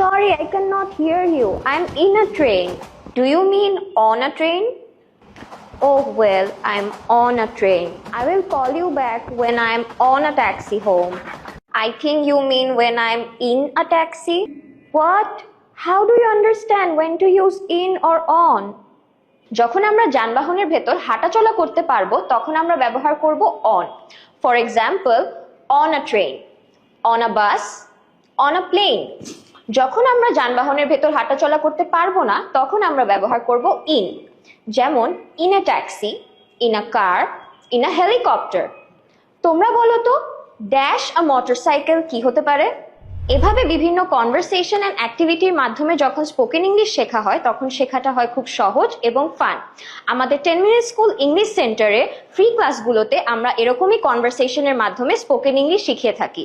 Sorry, I cannot hear you. I'm in a train. Do you mean on a train? Oh, well, I'm on a train. I will call you back when I'm on a taxi home. I think you mean when I'm in a taxi? What? How do you understand when to use in or on? যখন আমরা যানবাহনের ভেতর হাঁটাচলা করতে পারব তখন আমরা ব্যবহার করব on for example on a train on a bus on a plane যখন আমরা যানবাহনের ভেতর হাঁটাচলা করতে পারব না, তখন আমরা ব্যবহার করব ইন। যেমন in a taxi in a car in a helicopter তোমরা বলো তো ড্যাশ আ মোটরসাইকেল কি হতে পারে? এভাবে বিভিন্ন কনভারসেশন অ্যান্ড অ্যাক্টিভিটির মাধ্যমে যখন স্পোকেন ইংলিশ শেখা হয়, তখন শেখাটা হয় খুব সহজ এবং ফান আমাদের টেন মিনিট স্কুল ইংলিশ সেন্টারে ফ্রি ক্লাসগুলোতে আমরা এরকমই কনভারসেশনের মাধ্যমে স্পোকেন ইংলিশ শিখিয়ে থাকি।